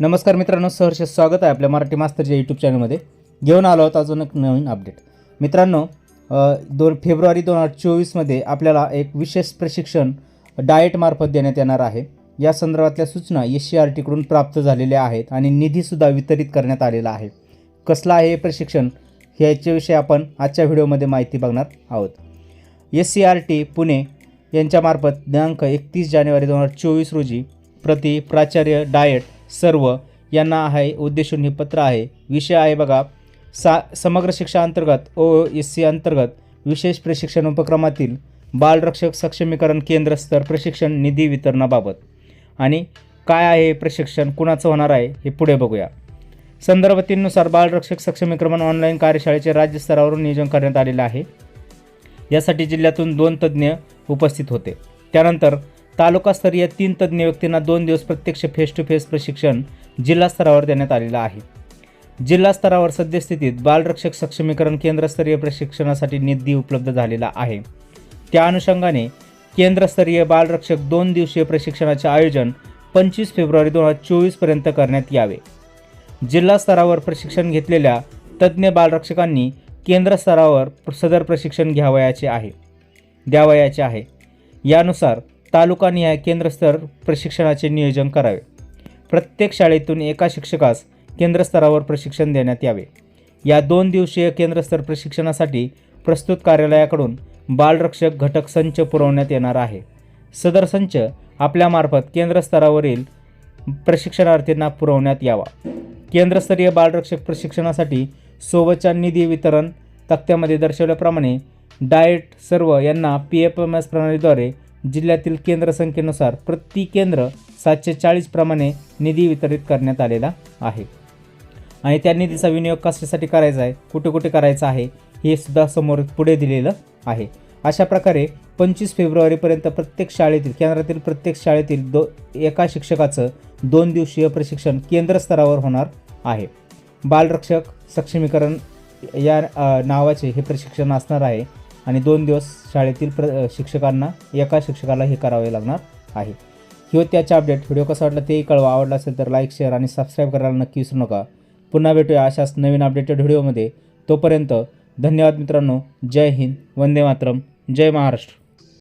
नमस्कार मित्रांनो सहर्ष स्वागत आहे आपल्या मराठी मास्तरच्या यूट्यूब चॅनलमध्ये घेऊन आलो आहोत अजून एक नवीन अपडेट मित्रांनो दोन फेब्रुवारी दोन हजार चोवीसमध्ये आपल्याला एक विशेष प्रशिक्षण डाएटमार्फत देण्यात येणार आहे. या संदर्भातल्या सूचना एस सी आर टीकडून प्राप्त झालेल्या आहेत आणि निधीसुद्धा वितरित करण्यात आलेला आहे. कसलं आहे हे प्रशिक्षण? ह्याच्याविषयी आपण आजच्या व्हिडिओमध्ये माहिती बघणार आहोत. S C R T Pune यांच्यामार्फत दिनांक एकतीस जानेवारी दोन हजार चोवीस रोजी प्रति प्राचार्य डाएट सर्व यांना आहे उद्देशून हे पत्र आहे. विषय आहे बघा सा समग्र शिक्षा अंतर्गत ओ एस सी अंतर्गत विशेष प्रशिक्षण उपक्रमातील बालरक्षक सक्षमीकरण केंद्र स्तर प्रशिक्षण निधी वितरणाबाबत. आणि काय आहे प्रशिक्षण कुणाचं होणार आहे हे पुढे बघूया. संदर्भ तीननुसार बालरक्षक सक्षमीकरण ऑनलाईन कार्यशाळेचे राज्यस्तरावरून नियोजन करण्यात आलेलं आहे. यासाठी जिल्ह्यातून दोन तज्ज्ञ उपस्थित होते. त्यानंतर तालुकास्तरीय तीन तज्ज्ञ व्यक्तींना दोन दिवस प्रत्यक्ष फेस टू फेस प्रशिक्षण जिल्हा स्तरावर देण्यात आलेलं आहे. जिल्हा स्तरावर सद्यस्थितीत बालरक्षक सक्षमीकरण केंद्रस्तरीय प्रशिक्षणासाठी निधी उपलब्ध झालेला आहे. त्या अनुषंगाने केंद्रस्तरीय बालरक्षक दोन दिवसीय प्रशिक्षणाचे आयोजन पंचवीस फेब्रुवारी दोन हजार चोवीसपर्यंत करण्यात यावे. जिल्हा स्तरावर प्रशिक्षण घेतलेल्या तज्ज्ञ बालरक्षकांनी केंद्र स्तरावर सदर प्रशिक्षण घ्यावयाचे आहे. द्यावयाचे आहे. यानुसार तालुकानिहाय केंद्रस्तर प्रशिक्षणाचे नियोजन करावे. प्रत्येक शाळेतून एका शिक्षकास केंद्रस्तरावर प्रशिक्षण देण्यात यावे. या दोन दिवसीय केंद्रस्तर प्रशिक्षणासाठी प्रस्तुत कार्यालयाकडून बालरक्षक घटक संच पुरवण्यात येणार आहे. सदर संच आपल्यामार्फत केंद्रस्तरावरील प्रशिक्षणार्थींना पुरवण्यात यावा. केंद्रस्तरीय बालरक्षक प्रशिक्षणासाठी सोबतच्या निधी वितरण तक्त्यामध्ये दर्शवल्याप्रमाणे डाएट सर्व यांना पी एफ एम एस प्रणालीद्वारे जिल्ह्यातील केंद्र संख्येनुसार प्रति केंद्र सातशे चाळीसप्रमाणे निधी वितरित करण्यात आलेला आहे. आणि त्या निधीचा विनियोग कशासाठी करायचा आहे? कुठे कुठे करायचा आहे? हे सुद्धा समोर पुढे दिलेलं आहे. अशा प्रकारे पंचवीस फेब्रुवारीपर्यंत प्रत्येक शाळेतील केंद्रातील प्रत्येक शाळेतील दो एका शिक्षकाचं दोन दिवसीय प्रशिक्षण केंद्रस्तरावर होणार आहे. बालरक्षक सक्षमीकरण या नावाचे हे प्रशिक्षण असणार आहे. आणि दोन दिवस शाळेतील प्र शिक्षकांना एका शिक्षकाला हे करावे लागणार आहे. ही होती त्याचे अपडेट व्हिडिओ कसा वाटला तेही कळवा. आवडला असेल तर लाईक शेअर आणि सबस्क्राईब करायला नक्की विसरू नका. पुन्हा भेटूया अशाच नवीन अपडेटेड व्हिडिओमध्ये तोपर्यंत धन्यवाद मित्रांनो. जय हिंद. वंदे मातरम. जय महाराष्ट्र.